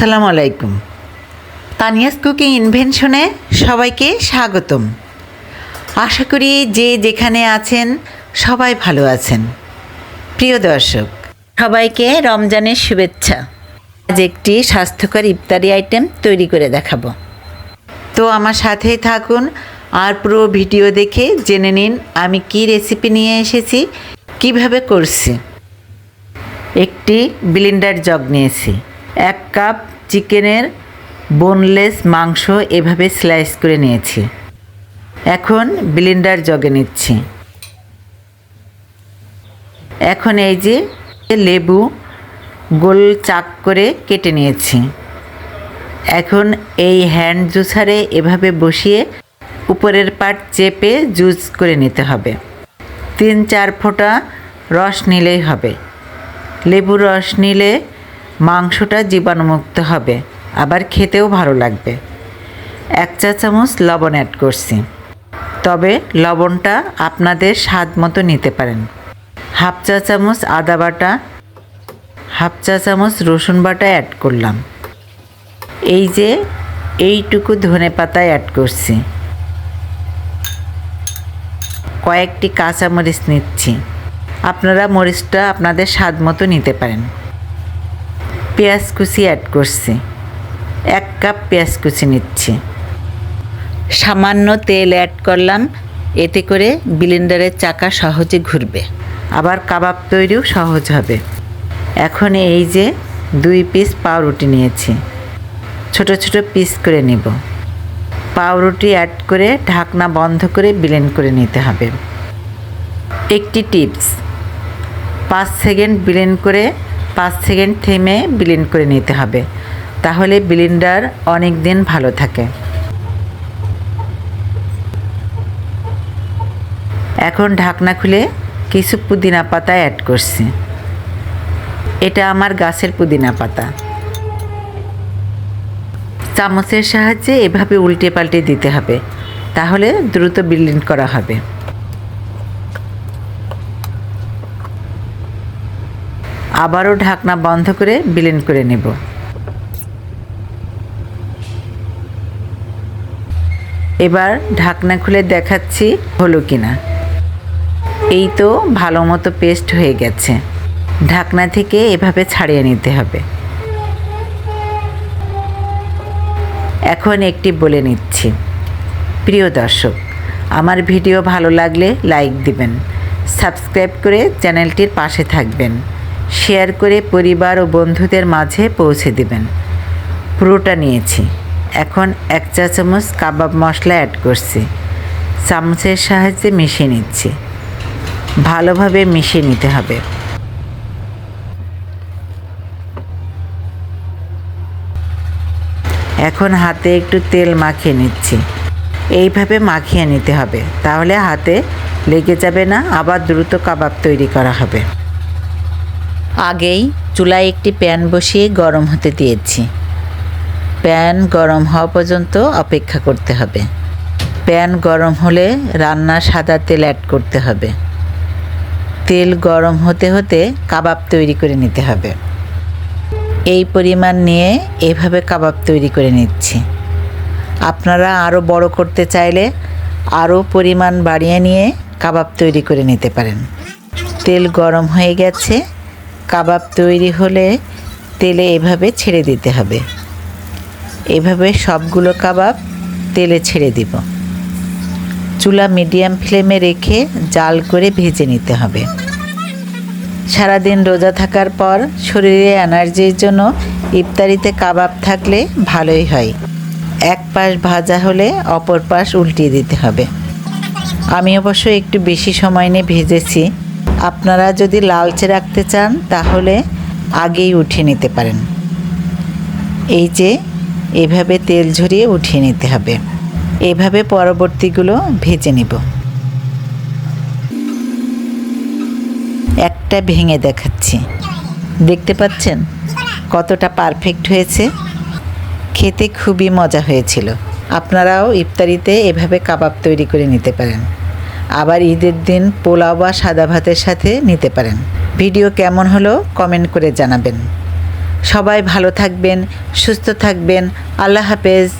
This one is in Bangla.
আসসালামু আলাইকুম। তানিয়াস কুকিং ইনভেনশনে সবাইকে স্বাগতম। আশা করি যে যেখানে আছেন সবাই ভালো আছেন। প্রিয় দর্শক, সবাইকে রমজানের শুভেচ্ছা। আজ একটি স্বাস্থ্যকর ইফতারি আইটেম তৈরি করে দেখাবো। তো আমার সাথেই থাকুন আর পুরো ভিডিও দেখে জেনে নিন আমি কি রেসিপি নিয়ে এসেছি, কীভাবে করছি। একটি ব্লিন্ডার জগ নিয়েছি। এক কাপ চিকেনের বোনলেস মাংস এভাবে স্লাইস করে নিয়েছি। এখন ব্লিন্ডার জগে নিচ্ছি। এখন এই যে লেবু গোল চাক করে কেটে নিয়েছি। এখন এই হ্যান্ড জুসারে এভাবে বসিয়ে উপরের পাট চেপে জুস করে নিতে হবে। তিন চার ফোঁটা রস নিলেই হবে। লেবুর রস নিলে মাংসটা জীবাণুমুক্ত হবে, আবার খেতেও ভালো লাগবে। এক চা চামচ লবণ অ্যাড করছি। তবে লবণটা আপনাদের স্বাদ মতো নিতে পারেন। হাফ চা চামচ আদা বাটা, হাফ চা চামচ রসুন বাটা অ্যাড করলাম। এই যে, এইটুকু ধনে পাতা অ্যাড করছি। কয়েকটি কাঁচা মরিচ নিচ্ছি। আপনারা মরিচটা আপনাদের স্বাদ মতো নিতে পারেন। পেঁয়াজ কুচি অ্যাড করছি। এক কাপ পেঁয়াজ কুচি নিচ্ছি। সামান্য তেল অ্যাড করলাম, এতে করে ব্লেন্ডারের চাকা সহজে ঘুরবে। আবার কাবাব তৈরিও সহজ হবে। এখন এই যে দুই পিস পাউরুটি নিয়েছি। ছোট ছোট পিস করে নিব। পাউরুটি অ্যাড করে ঢাকনা বন্ধ করে ব্লেন্ড করে নিতে হবে। একটি টিপস পাঁচ সেকেন্ড ব্লেন্ড করে পাঁচ সেকেন্ড থেমে ব্লেন্ড করে নিতে হবে। তাহলে ব্লেন্ডার অনেক দিন ভালো থাকে। এখন ঢাকনা খুলে কিছু পুদিনা পাতা অ্যাড করছি। এটা আমার গাছের পুদিনা পাতা। চামচের সাহায্যে এভাবে উল্টে পাল্টে দিতে হবে। তাহলে দ্রুত ব্লেন্ড করা হবে। আবারও ঢাকনা বন্ধ করে ব্লেন্ড করে নেব। এবার ঢাকনা খুলে দেখাচ্ছি হলো কিনা। এই তো ভালো মতো পেস্ট হয়ে গেছে। ঢাকনা থেকে এভাবে ছাড়িয়ে নিতে হবে। এখন একটি বলে নিচ্ছি। প্রিয় দর্শক, আমার ভিডিও ভালো লাগলে লাইক দিবেন। সাবস্ক্রাইব করে চ্যানেলটির পাশে থাকবেন। শেয়ার করে পরিবার ও বন্ধুদের মাঝে পৌঁছে দিবেন। পুরোটা নিয়েছি। এখন এক চা চামচ কাবাব মশলা অ্যাড করছি। চামচের সাহায্যে মিশিয়ে নিচ্ছি। ভালোভাবে মিশিয়ে নিতে হবে। এখন হাতে একটু তেল মাখিয়ে নিচ্ছি। এইভাবে মাখিয়ে নিতে হবে। তাহলে হাতে লেগে যাবে না, আবার দ্রুত কাবাব তৈরি করা হবে। আগেই চুলায় একটি প্যান বসিয়ে গরম হতে দিয়েছি। প্যান গরম হওয়া পর্যন্ত অপেক্ষা করতে হবে। প্যান গরম হলে রান্না সাদা তেল অ্যাড করতে হবে। তেল গরম হতে হতে কাবাব তৈরি করে নিতে হবে। এই পরিমাণ নিয়ে এভাবে কাবাব তৈরি করে নিচ্ছি। আপনারা আরও বড় করতে চাইলে আরও পরিমাণ বাড়িয়ে নিয়ে কাবাব তৈরি করে নিতে পারেন। তেল গরম হয়ে গেছে। কাবাব তৈরি হলে তেলে এভাবে ছেড়ে দিতে হবে। এভাবে সবগুলো কাবাব তেলে ছেড়ে দিব। চুলা মিডিয়াম ফ্লেমে রেখে জাল করে ভেজে নিতে হবে। সারাদিন রোজা থাকার পর শরীরে এনার্জির জন্য ইফতারিতে কাবাব থাকলে ভালোই হয়। এক পাশ ভাজা হলে অপর পাশ উল্টিয়ে দিতে হবে। আমি অবশ্য একটু বেশি সময় নিয়ে ভেজেছি। আপনারা যদি লালচে রাখতে চান, তাহলে আগেই উঠিয়ে নিতে পারেন। এই যে, এভাবে তেল ঝরিয়ে উঠিয়ে নিতে হবে। এভাবে পরবর্তীগুলো ভেজে নিব। একটা ভেঙে দেখাচ্ছি। দেখতে পাচ্ছেন? কতটা পারফেক্ট হয়েছে। খেতে খুবই মজা হয়েছিল। আপনারাও ইফতারিতে এভাবে কাবাব তৈরি করে নিতে পারেন। আবার ঈদের দিন পোলাও বা সাদা ভাতের সাথে নিতে পারেন। ভিডিও কেমন হলো কমেন্ট করে জানাবেন। সবাই ভালো থাকবেন, সুস্থ থাকবেন। আল্লাহ হাফেজ।